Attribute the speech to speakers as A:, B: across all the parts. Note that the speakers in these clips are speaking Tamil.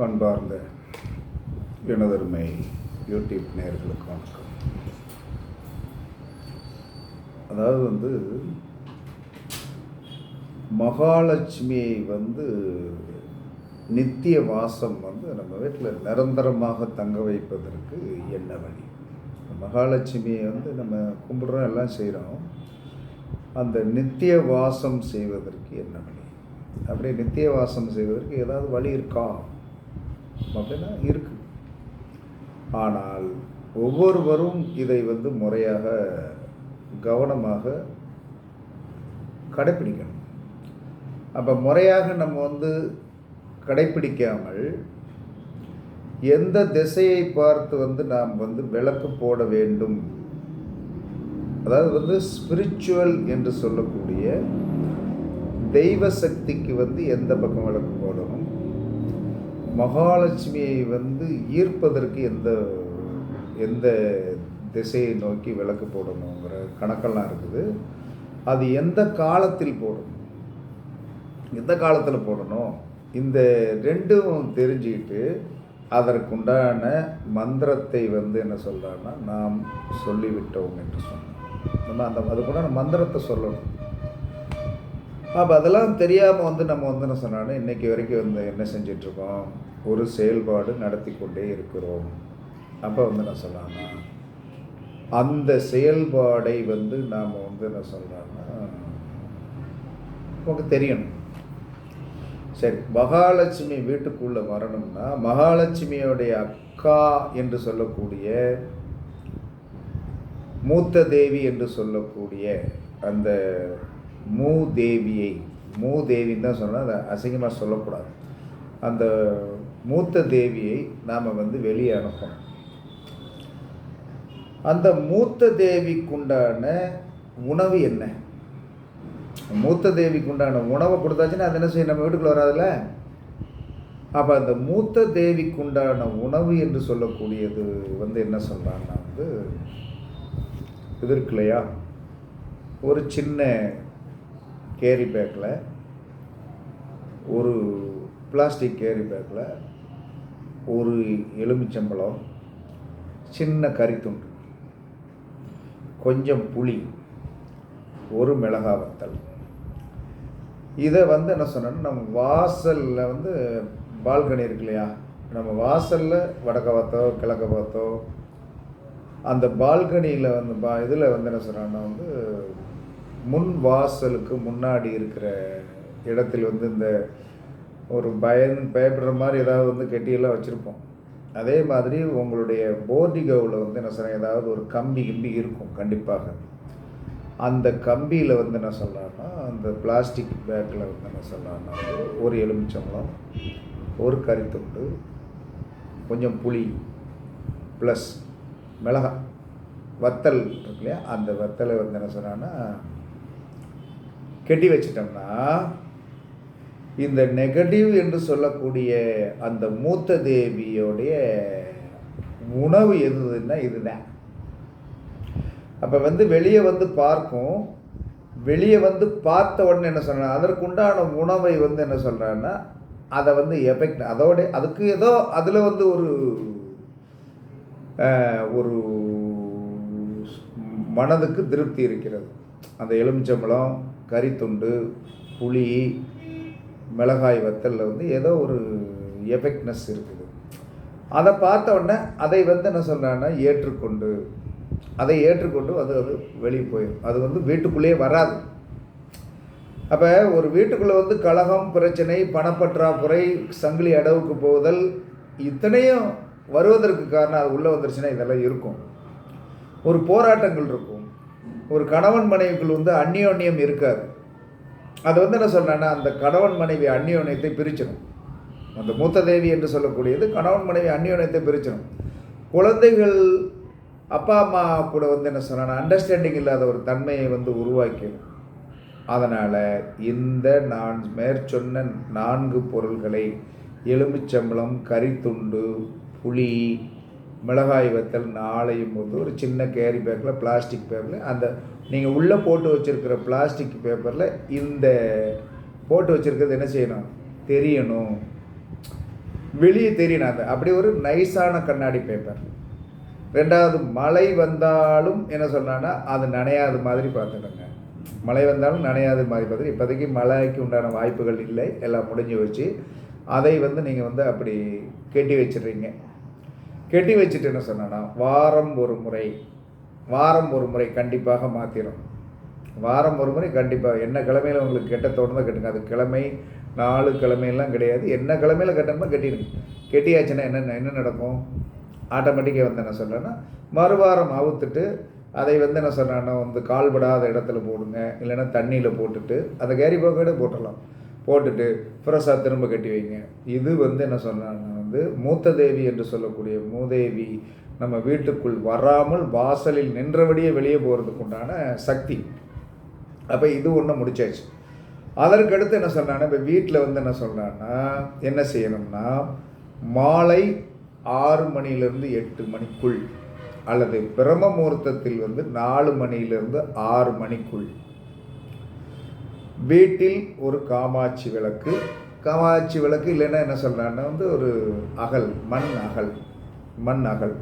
A: பண்பார்ந்த எனதருமை யூடியூப் நேர்களுக்கு வணக்கம். அதாவது வந்து மகாலட்சுமியை வந்து நித்திய வாசம் வந்து நம்ம வீட்டில் நிரந்தரமாக தங்க வைப்பதற்கு என்ன வழி? மகாலட்சுமியை வந்து நம்ம கும்பிட்றோம் எல்லாம் செய்கிறோம். அந்த நித்திய வாசம் செய்வதற்கு என்ன வழி? அப்படி நித்திய வாசம் செய்வதற்கு ஏதாவது வழி இருக்கா? அப்படின்னா இருக்கு. ஆனால் ஒவ்வொருவரும் இதை வந்து முறையாக கவனமாக கடைப்பிடிக்கணும். அப்போ முறையாக நம்ம வந்து கடைப்பிடிக்காமல் எந்த திசையை பார்த்து வந்து நாம் வந்து விளக்கு போட வேண்டும்? அதாவது வந்து ஸ்பிரிச்சுவல் என்று சொல்லக்கூடிய தெய்வ சக்திக்கு வந்து எந்த பக்கம் விளக்கு போடணும்? மகாலட்சுமியை வந்து ஈர்ப்பதற்கு எந்த எந்த திசையை நோக்கி விளக்கு போடணுங்கிற கணக்கெல்லாம் இருக்குது. அது எந்த காலத்தில் போடணும்? எந்த காலத்தில் போடணும்? இந்த ரெண்டும் தெரிஞ்சுக்கிட்டு அதற்குண்டான மந்திரத்தை வந்து என்ன சொல்கிறான்னா நாம் சொல்லிவிட்டோம் என்று சொன்னோம். நம்ம அந்த அதுக்குண்டான மந்திரத்தை சொல்லணும். அப்போ அதெல்லாம் தெரியாமல் வந்து நம்ம வந்து என்ன சொன்னாலும் இன்றைக்கி வரைக்கும் வந்து என்ன செஞ்சிட்ருக்கோம்? ஒரு செயல்பாடு நடத்தி கொண்டே இருக்கிறோம். அப்போ வந்து என்ன சொல்லலாம்னா அந்த செயல்பாடை வந்து நாம் வந்து என்ன சொல்கிறோன்னா நமக்கு தெரியணும். சரி மகாலட்சுமி வீட்டுக்குள்ளே வரணும்னா மகாலட்சுமியோடைய அக்கா என்று சொல்லக்கூடிய மூத்த தேவி என்று சொல்லக்கூடிய அந்த மூதேவியை மூதேவின்னு தான் சொன்னால் அதை அசிங்கமாக சொல்லக்கூடாது. அந்த மூத்த தேவியை நாம் வந்து வெளியே அனுப்பணும். அந்த மூத்த தேவிக்குண்டான உணவு என்ன? மூத்த தேவிக்குண்டான உணவை கொடுத்தாச்சுன்னா அது என்ன செய்யும்? நம்ம வீட்டுக்குள்ள வராதுல்ல? அப்போ அந்த மூத்த தேவிக்குண்டான உணவு என்று சொல்லக்கூடியது வந்து என்ன சொல்கிறாங்கன்னா வந்து இது இருக்கு இல்லையா ஒரு சின்ன கேரி பேக்கில் ஒரு பிளாஸ்டிக் கேரி பேக்கில் ஒரு எலுமிச்சம்பழம் சின்ன கறித்துண்டு கொஞ்சம் புளி ஒரு மிளகா வத்தல். இதை வந்து என்ன சொன்னோன்னா நம்ம வாசலில் வந்து பால்கனி இருக்கு இல்லையா? நம்ம வாசலில் வடக்க பார்த்தோ கிழக்க பார்த்தோ அந்த பால்கனியில் வந்து பா இதில் வந்து என்ன சொல்கிறாங்கன்னா வந்து முன் வாசலுக்கு முன்னாடி இருக்கிற இடத்தில் வந்து இந்த ஒரு பயன் பயப்படுற மாதிரி ஏதாவது வந்து கெட்டியெல்லாம் வச்சுருப்போம். அதே மாதிரி உங்களுடைய போர்டிகோவில் வந்து என்ன சொல்கிறேன் ஏதாவது ஒரு கம்பி கிம்பி இருக்கும் கண்டிப்பாக. அந்த கம்பியில் வந்து என்ன சொல்கிறான்னா அந்த பிளாஸ்டிக் பேக்கில் வந்து என்ன சொல்கிறான்னா ஒரு எலுமிச்சம்பளம் ஒரு கறித்துண்டு கொஞ்சம் புளி ப்ளஸ் மிளகாய் வத்தல் இருக்கு இல்லையா? அந்த வத்தலை வந்து என்ன சொன்னான்னா கெட்டி வச்சிட்டோம்னா இந்த நெகட்டிவ் என்று சொல்லக்கூடிய அந்த மூத்த தேவியோடைய உணவு எதுன்னா இதுதான். அப்போ வந்து வெளியே வந்து பார்க்கும் வெளியே வந்து பார்த்த உடனே என்ன சொல்கிறேன் அதற்குண்டான உணவை வந்து என்ன சொல்கிறான்னா அதை வந்து எஃபெக்ட் அதோட அதுக்கு ஏதோ அதில் வந்து ஒரு ஒரு மனதுக்கு திருப்தி இருக்கிறது. அந்த எலுமிச்சம்பழம் கறித்துண்டு புளி மிளகாய் வத்தலில் வந்து ஏதோ ஒரு எஃபெக்ட்னஸ் இருக்குது. அதை பார்த்த உடனே அதை வந்து என்ன சொல்கிறாங்கன்னா ஏற்றுக்கொண்டு. அதை ஏற்றுக்கொண்டு அது அது வெளியே போயிடும் அது வந்து வீட்டுக்குள்ளேயே வராது. அப்போ ஒரு வீட்டுக்குள்ளே வந்து கலகம் பிரச்சனை பணப்பற்றாக்குறை சங்கிலி அடவுக்கு போதல் இத்தனையும் வருவதற்கு காரணம் அது உள்ளே வந்துருச்சுன்னா இதெல்லாம் இருக்கும். ஒரு போராட்டங்கள் இருக்கும். ஒரு கணவன் மனைவிக்குள் வந்து அந்நியோன்யம் இருக்காது. அது வந்து என்ன சொல்கிறேன்னா அந்த கணவன் மனைவி அந்நியோன்யத்தை பிரிச்சிடும் அந்த மூத்த தேவி என்று சொல்லக்கூடியது கணவன் மனைவி அந்நியோன்யத்தை பிரிச்சிடும் குழந்தைகள் அப்பா அம்மா கூட வந்து என்ன சொன்னா அண்டர்ஸ்டாண்டிங் இல்லாத ஒரு தன்மையை வந்து உருவாக்கிடும் அதனால் இந்த நான் மேற்சொன்ன நான்கு பொருள்களை எலுமிச்சம்பளம் கறித்துண்டு புளி மிளகாய் வத்தல் நாளையும் போது ஒரு சின்ன கேரி பேக்கில் பிளாஸ்டிக் பேப்பரில் அந்த நீங்கள் உள்ளே போட்டு வச்சுருக்கிற பிளாஸ்டிக் பேப்பரில் இந்த போட்டு வச்சுருக்கிறது என்ன செய்யணும்? தெரியணும். வெளியே தெரியணும் அந்த அப்படி ஒரு நைஸான கண்ணாடி பேப்பர் ரெண்டாவது மழை வந்தாலும் என்ன சொன்னான்னா அது நனையாத மாதிரி பார்த்துக்கோங்க. மழை வந்தாலும் நனையாத மாதிரி பார்த்துட்டு இப்போதைக்கு மழைக்கு உண்டான வாய்ப்புகள் இல்லை. எல்லாம் முடிஞ்சு வச்சு அதை வந்து நீங்கள் வந்து அப்படி கெட்டி வச்சிடுறீங்க. கெட்டி வச்சுட்டு என்ன சொன்னேன்னா வாரம் ஒரு முறை வாரம் ஒரு முறை கண்டிப்பாக மாற்றிடும் வாரம் ஒரு முறை கண்டிப்பாக என்ன கிழமையில் உங்களுக்கு கெட்ட தோணுதோ கெட்டுங்க. அது கிழமை நாலு கிழமையெல்லாம் கிடையாது. என்ன கிழமையில் கட்டணுமோ கட்டிடுங்க. கெட்டியாச்சுன்னா என்ன என்ன நடக்கும்? ஆட்டோமேட்டிக்காக வந்து என்ன சொல்கிறேன்னா மறுவாரம் அவுத்துட்டு அதை வந்து என்ன சொல்கிறேன்னா வந்து கால்படாத இடத்துல போடுங்க. இல்லைன்னா தண்ணியில் போட்டுட்டு அதை கேரி பாக்கெட்டே போட்டுடலாம். போட்டுட்டு ஃப்ரெஷ்ஷாக திரும்ப கட்டி வைங்க. இது வந்து என்ன சொன்னாங்கன்னா வந்து மூத்த தேவி என்று சொல்லக்கூடிய மூதேவி நம்ம வீட்டுக்குள் வராமல் வாசலில் நின்றபடியே வெளியே போகிறதுக்கு உண்டான சக்தி. அப்போ இது ஒன்று முடிச்சாச்சு. அதற்கடுத்து என்ன சொல்கிறான்னா இப்போ வீட்டில் வந்து என்ன சொல்கிறான்னா என்ன செய்யணும்னா மாலை ஆறு மணிலேருந்து எட்டு மணிக்குள் அல்லது பிரம்ம முகூர்த்தத்தில் வந்து நாலு மணியிலிருந்து ஆறு மணிக்குள் வீட்டில் ஒரு காமாட்சி விளக்கு. காமாட்சி விளக்கு இல்லைன்னா என்ன சொல்கிறான்னா வந்து ஒரு அகல் மண் அகல் மண் அகல்.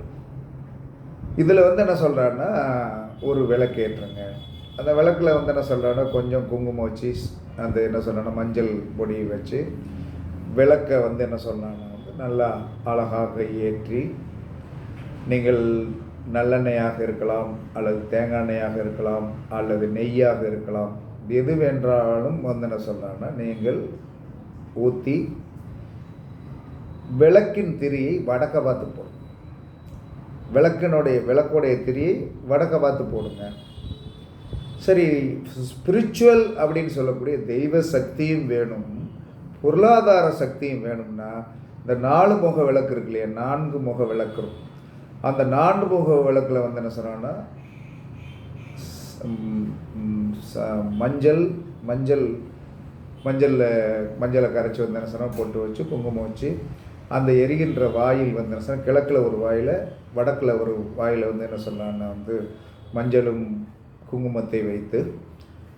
A: இதில் வந்து என்ன சொல்கிறான்னா ஒரு விளக்கு ஏற்றுங்க. அந்த விளக்கில் வந்து என்ன சொல்கிறான்னா கொஞ்சம் குங்குமம் வச்சு அந்த என்ன சொல்கிறான்னா மஞ்சள் பொடி வச்சு விளக்கை வந்து என்ன சொல்கிறான்னா வந்து நல்லா அழகாக ஏற்றி நீங்கள் நல்லெண்ணெயாக இருக்கலாம் அல்லது தேங்காய் எண்ணெயாக இருக்கலாம் அல்லது நெய்யாக இருக்கலாம் எது வென்றாலும் வந்து என்ன நீங்கள் ஊற்றி விளக்கின் திரியை வடக்க பார்த்து போடும் விளக்கினுடைய விளக்குடைய திரியை வடக்க பார்த்து போடுங்க. சரி ஸ்பிரிச்சுவல் அப்படின்னு சொல்லக்கூடிய தெய்வ சக்தியும் வேணும். பொருளாதார சக்தியும் வேணும்னா இந்த நாலு முக விளக்கு இருக்கு இல்லையா நான்கு முக விளக்கு அந்த நான்கு முக விளக்கில் வந்து என்ன சொன்னோன்னா மஞ்சள் மஞ்சள் மஞ்சளில் மஞ்சளை கரைச்சி வந்து சொன்னால் போட்டு வச்சு குங்குமம் வச்சு அந்த எரிகின்ற வாயில் வந்து சொன்னால் கிழக்கில் ஒரு வாயில் வடக்கில் ஒரு வாயில் வந்து என்ன சொன்னான்னா வந்து மஞ்சளும் குங்குமத்தை வைத்து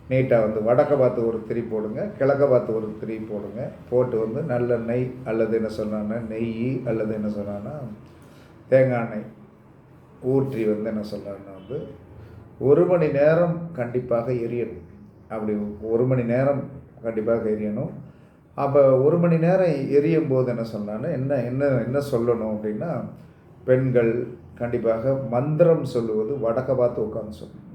A: நீட்டாக வந்து வடக்க பார்த்து ஒரு திரி போடுங்க கிழக்க பார்த்து ஒரு திரி போடுங்க. போட்டு வந்து நல்ல நெய் அல்லது என்ன சொன்னான்னா நெய் அல்லது என்ன சொன்னான்னா தேங்காய் எண்ணெய் ஊற்றி வந்து என்ன சொல்கிறாங்கன்னா வந்து ஒரு மணி நேரம் கண்டிப்பாக எரியணும். அப்படி ஒரு மணி நேரம் கண்டிப்பாக எரியணும். அப்போ ஒரு மணி நேரம் எரியும் போது என்ன சொன்னாலும் என்ன என்ன என்ன சொல்லணும் அப்படின்னா பெண்கள் கண்டிப்பாக மந்திரம் சொல்லுவது வடக்க பார்த்து உட்காந்து சொல்லணும்.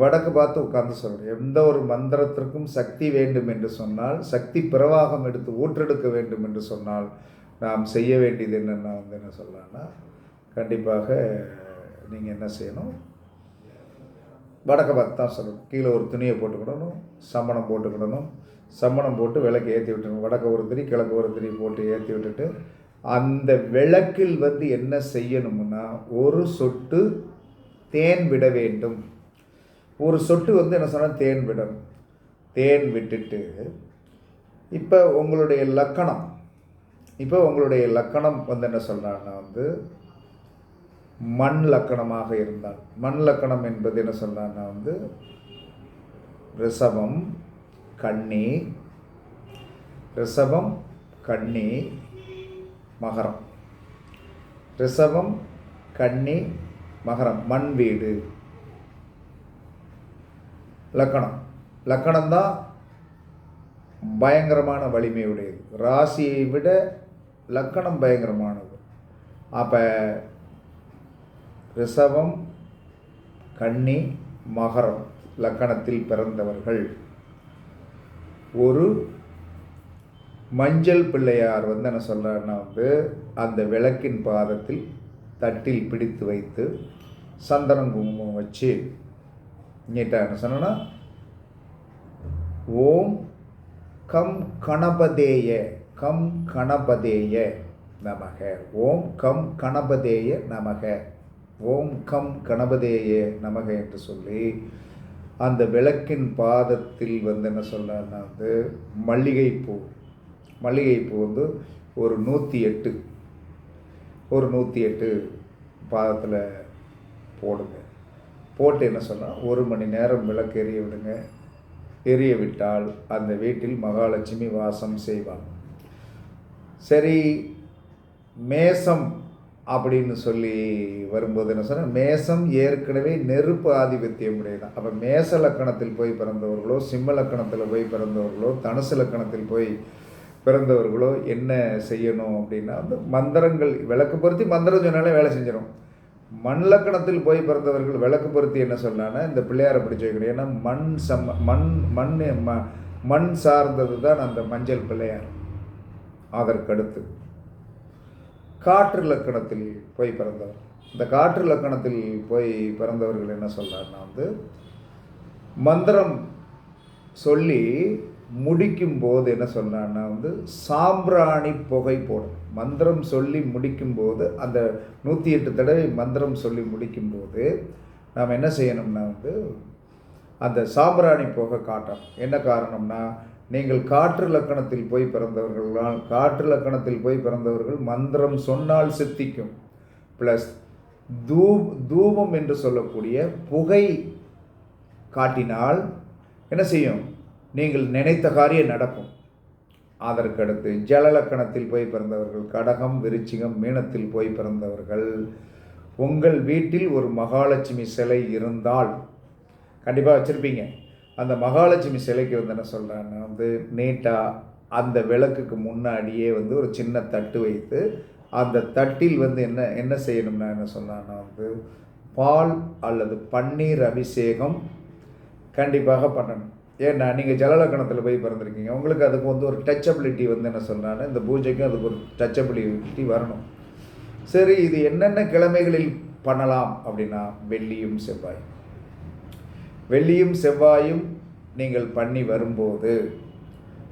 A: வடக்கு பார்த்து உட்காந்து சொல்லணும். எந்த ஒரு மந்திரத்திற்கும் சக்தி வேண்டும் என்று சொன்னால் சக்தி பிரவாகம் எடுத்து ஊற்றெடுக்க வேண்டும் என்று சொன்னால் நாம் செய்ய வேண்டியது என்னென்ன வந்து என்ன சொல்லலாம்னா கண்டிப்பாக நீங்கள் என்ன செய்யணும் வடக்கு பார்த்து தான் சொல்லணும். கீழே ஒரு துணியை போட்டுக்கிடணும் சம்மணம் போட்டுக்கிடணும் சம்மணம் போட்டு விளக்கு ஏற்றி விட்டுணும் வடக்கு ஒரு திரி கிழக்கு ஒரு திரி போட்டு ஏற்றி விட்டுட்டு அந்த விளக்கில் வந்து என்ன செய்யணும்னா ஒரு சொட்டு தேன் விட வேண்டும். ஒரு சொட்டு வந்து என்ன சொன்னால் தேன் விடணும். தேன் விட்டுட்டு இப்போ உங்களுடைய லக்கணம் இப்போ உங்களுடைய லக்கணம் வந்து என்ன சொல்கிறாங்கன்னா வந்து மண் லக்கணமாக இருந்தால். மண் லக்கணம் என்பது என்ன சொல்கிறாங்கன்னா வந்து ரிஷபம் கண்ணி ரிஷபம் கண்ணி மகரம். ரிஷபம் கண்ணி மகரம் மண் வீடு. லக்கணம். லக்கணம் தான் பயங்கரமான வலிமை உடையது ராசியை விட லக்கணம் பயங்கரமானது. அப்போ ரிஷபம் கன்னி மகரம் லக்கணத்தில் பிறந்தவர்கள். ஒரு மஞ்சள் பிள்ளையார் வந்து என்ன சொல்கிறாருன்னா வந்து அந்த விளக்கின் பாதத்தில் தட்டில் பிடித்து வைத்து சந்தனம் குங்குமம் வச்சு நீட்டாக என்ன சொன்னோன்னா ஓம் கம் கணபதேய கம் கணபதேய நமக ஓம் கம் கணபதேய நமக. ஓம் கம் கணபதேய நமக என்று சொல்லி அந்த விளக்கின் பாதத்தில் வந்து என்ன சொல்கிறாருன்னா வந்து மல்லிகைப்பூ. மல்லிகைப்பூ வந்து ஒரு நூற்றி எட்டு. ஒரு நூற்றி எட்டு பாதத்தில் போடுங்க. போட்டு என்ன சொன்னால் ஒரு மணி நேரம் விளக்கு எரிய விடுங்க. எரிய விட்டால் அந்த வீட்டில் மகாலட்சுமி வாசம் செய்வாள். சரி மேசம் அப்படின்னு சொல்லி வரும்போது என்ன சொன்னால் மேசம் ஏற்கனவே நெருப்பு ஆதிபத்தியம் உடையதான். அப்போ மேச லக்கணத்தில் போய் பிறந்தவர்களோ சிம்ம லக்கணத்தில் போய் பிறந்தவர்களோ தனுசு லக்கணத்தில் போய் பிறந்தவர்களோ என்ன செய்யணும் அப்படின்னா வந்து மந்திரங்கள் விளக்கு பொருத்தி மந்திரம் சொன்னாலே வேலை செஞ்சிடும் மண் லக்கணத்தில் போய் பிறந்தவர்கள் விளக்கு பொருத்தி என்ன சொன்னான்னா இந்த பிள்ளையாரை பிடிச்சி வைக்கணும். ஏன்னா மண் சம்ம மண் மண் ம மண் சார்ந்தது தான் அந்த மஞ்சள் பிள்ளையார். அதற்கடுத்து. காற்று லக்கணத்தில் போய் பிறந்தவர். இந்த காற்று லக்கணத்தில் போய் பிறந்தவர்கள் என்ன சொல்றாருன்னா வந்து மந்திரம் சொல்லி முடிக்கும் போது என்ன சொன்னான்னா வந்து சாம்பிராணி புகை போடும் மந்திரம் சொல்லி முடிக்கும் போது அந்த நூற்றி எட்டு தடவை மந்திரம் சொல்லி முடிக்கும் போது நாம் என்ன செய்யணும்னா வந்து அந்த சாம்பிராணி புகை காட்டணும். என்ன காரணம்னா நீங்கள் காற்று லக்கணத்தில் போய் பிறந்தவர்களால் காற்று லக்கணத்தில் போய் பிறந்தவர்கள் மந்திரம் சொன்னால் சித்திக்கும். ப்ளஸ் தூ தூபம் என்று சொல்லக்கூடிய புகை காட்டினால் என்ன செய்யும்? நீங்கள் நினைத்த காரியம் நடக்கும். அதற்கடுத்து ஜலலக்கணத்தில் போய் பிறந்தவர்கள் கடகம் விருச்சிகம் மீனத்தில் போய் பிறந்தவர்கள் உங்கள் வீட்டில் ஒரு மகாலட்சுமி சிலை இருந்தால் கண்டிப்பாக வச்சுருப்பீங்க. அந்த மகாலட்சுமி சிலைக்கு வந்து என்ன சொல்கிறாங்கன்னா வந்து நீட்டாக அந்த விளக்குக்கு முன்னாடியே வந்து ஒரு சின்ன தட்டு வைத்து அந்த தட்டில் வந்து என்ன என்ன செய்யணும்னா என்ன சொன்னான்னா வந்து பால் அல்லது பன்னீர் அபிஷேகம் கண்டிப்பாக பண்ணணும். ஏன்னா நீங்கள் ஜலலக்கணத்தில் போய் பிறந்திருக்கீங்க உங்களுக்கு அதுக்கு வந்து ஒரு டச்சபிலிட்டி வந்து என்ன சொல்கிறாங்கன்னா இந்த பூஜைக்கும் அதுக்கு ஒரு டச்சபிலிட்டி வரணும். சரி இது என்னென்ன கிழமைகளில் பண்ணலாம் அப்படின்னா வெள்ளியும் செவ்வாய் வெள்ளியும் செவ்வாயும் நீங்கள் பண்ணி வரும்போது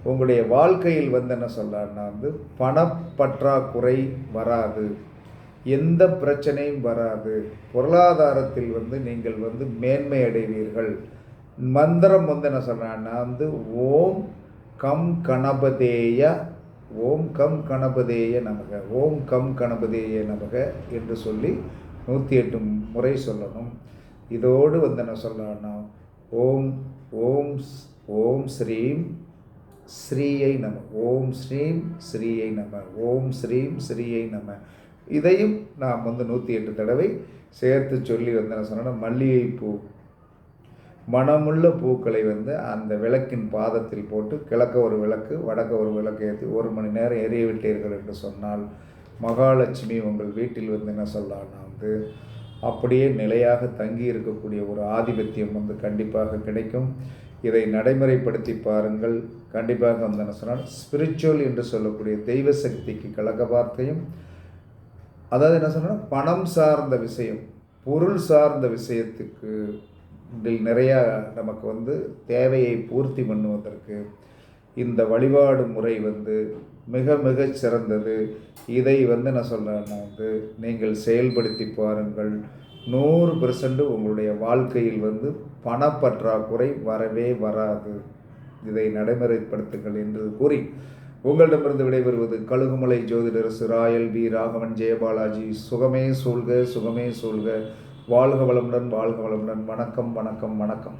A: உங்களுடைய வாழ்க்கையில் வந்து என்ன சொல்கிறாருன்னா வந்து பணப்பற்றாக்குறை வராது. எந்த பிரச்சனையும் வராது. பொருளாதாரத்தில் வந்து நீங்கள் வந்து மேன்மை அடைவீர்கள். மந்திரம் வந்து என்ன சொல்கிறான்னா வந்து ஓம் கம் கணபதேய ஓம் கம் கணபதேய நமக ஓம் கம் கணபதேய நமக என்று சொல்லி நூற்றி எட்டு முறை சொல்லணும். இதோடு வந்து என்ன சொல்லலாம்னா ஓம் ஓம் ஸ்- ஓம் ஸ்ரீம் ஸ்ரீயை நம ஓம் ஸ்ரீம் ஸ்ரீயை நம ஓம் ஸ்ரீம் ஸ்ரீயை நம. இதையும் நாம் வந்து நூற்றி எட்டு தடவை சேர்த்து சொல்லி வந்து என்ன சொன்னோன்னா மல்லிகைப்பூ மணமுள்ள பூக்களை வந்து அந்த விளக்கின் பாதத்தில் போட்டு கிழக்க ஒரு விளக்கு வடக்க ஒரு விளக்கு ஏற்றி ஒரு மணி நேரம் எரிய விட்டீர்கள் என்று சொன்னால் மகாலட்சுமி உங்கள் வீட்டில் வந்து என்ன சொல்லலாம்னா வந்து அப்படியே நிலையாக தங்கி இருக்கக்கூடிய ஒரு ஆதிபத்தியம் வந்து கண்டிப்பாக கிடைக்கும். இதை நடைமுறைப்படுத்தி பாருங்கள். கண்டிப்பாக வந்து என்ன சொன்னால் ஸ்பிரிச்சுவல் என்று சொல்லக்கூடிய தெய்வ சக்திக்கு கலக வார்த்தையும் அதாவது என்ன சொன்னால் பணம் சார்ந்த விஷயம் பொருள் சார்ந்த விஷயத்துக்கு இதில் நிறையா நமக்கு வந்து தேவையை பூர்த்தி பண்ணுவதற்கு இந்த வழிபாடு முறை வந்து மிக மிக சிறந்தது. இதை வந்து நான் சொல்கிறேன்னா வந்து நீங்கள் செயல்படுத்தி பாருங்கள். நூறு பெர்சன்ட் உங்களுடைய வாழ்க்கையில் வந்து பணப்பற்றாக்குறை வரவே வராது. இதை நடைமுறைப்படுத்துங்கள் என்று கூறி உங்களிடமிருந்து விடைபெறுவது கழுகுமலை ஜோதிடர் சிராயல் வி. ராகவன் ஜெயபாலாஜி. சுகமே சூழ்க சுகமே சூழ்க. வாழ்க வளமுடன் வாழ்க வளமுடன். வணக்கம் வணக்கம் வணக்கம்.